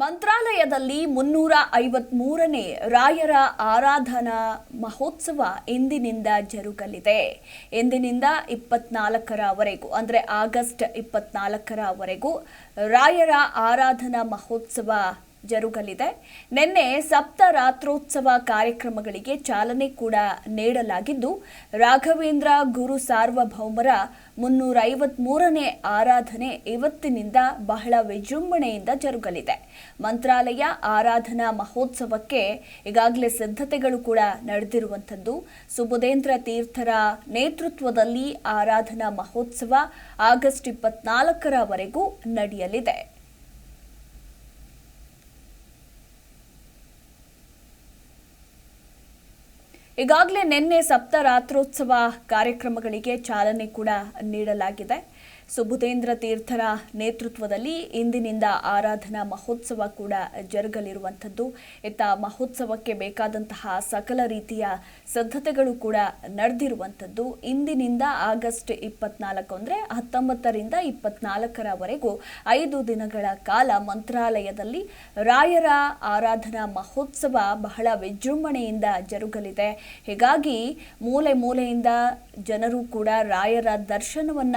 ಮಂತ್ರಾಲಯದಲ್ಲಿ ಮುನ್ನೂರ ಐವತ್ಮೂರನೇ ರಾಯರ ಆರಾಧನಾ ಮಹೋತ್ಸವ ಇಂದಿನಿಂದ ಜರುಗಲಿದೆ. ಇಂದಿನಿಂದ ಇಪ್ಪತ್ನಾಲ್ಕರವರೆಗೂ, ಅಂದರೆ ಆಗಸ್ಟ್ ಇಪ್ಪತ್ನಾಲ್ಕರವರೆಗೂ ರಾಯರ ಆರಾಧನಾ ಮಹೋತ್ಸವ ಜರುಗಲಿದೆ. ನಿನ್ನೆ ಸಪ್ತರಾತ್ರೋತ್ಸವ ಕಾರ್ಯಕ್ರಮಗಳಿಗೆ ಚಾಲನೆ ಕೂಡ ನೀಡಲಾಗಿದ್ದು, ರಾಘವೇಂದ್ರ ಗುರು ಸಾರ್ವಭೌಮರ ಮುನ್ನೂರ ಐವತ್ಮೂರನೇ ಆರಾಧನೆ ಇವತ್ತಿನಿಂದ ಬಹಳ ವಿಜೃಂಭಣೆಯಿಂದ ಜರುಗಲಿದೆ. ಮಂತ್ರಾಲಯ ಆರಾಧನಾ ಮಹೋತ್ಸವಕ್ಕೆ ಈಗಾಗಲೇ ಸಿದ್ಧತೆಗಳು ಕೂಡ ನಡೆದಿರುವಂಥದ್ದು. ಸುಬುಧೇಂದ್ರ ತೀರ್ಥರ ನೇತೃತ್ವದಲ್ಲಿ ಆರಾಧನಾ ಮಹೋತ್ಸವ ಆಗಸ್ಟ್ ಇಪ್ಪತ್ನಾಲ್ಕರವರೆಗೂ ನಡೆಯಲಿದೆ. ಈಗಾಗಲೇ ನಿನ್ನೆ ಸಪ್ತರಾತ್ರೋತ್ಸವ ಕಾರ್ಯಕ್ರಮಗಳಿಗೆ ಚಾಲನೆ ಕೂಡ ನೀಡಲಾಗಿದೆ. ಸುಬುಧೇಂದ್ರ ತೀರ್ಥರ ನೇತೃತ್ವದಲ್ಲಿ ಇಂದಿನಿಂದ ಆರಾಧನಾ ಮಹೋತ್ಸವ ಕೂಡ ಜರುಗಲಿರುವಂಥದ್ದು. ಇತ್ತ ಮಹೋತ್ಸವಕ್ಕೆ ಬೇಕಾದಂತಹ ಸಕಲ ರೀತಿಯ ಸಿದ್ಧತೆಗಳು ಕೂಡ ನಡೆದಿರುವಂಥದ್ದು. ಇಂದಿನಿಂದ ಆಗಸ್ಟ್ ಇಪ್ಪತ್ನಾಲ್ಕು ಅಂದರೆ ಹತ್ತೊಂಬತ್ತರಿಂದ ಇಪ್ಪತ್ನಾಲ್ಕರವರೆಗೂ ಐದು ದಿನಗಳ ಕಾಲ ಮಂತ್ರಾಲಯದಲ್ಲಿ ರಾಯರ ಆರಾಧನಾ ಮಹೋತ್ಸವ ಬಹಳ ವಿಜೃಂಭಣೆಯಿಂದ ಜರುಗಲಿದೆ. ಹೀಗಾಗಿ ಮೂಲೆ ಮೂಲೆಯಿಂದ ಜನರು ಕೂಡ ರಾಯರ ದರ್ಶನವನ್ನ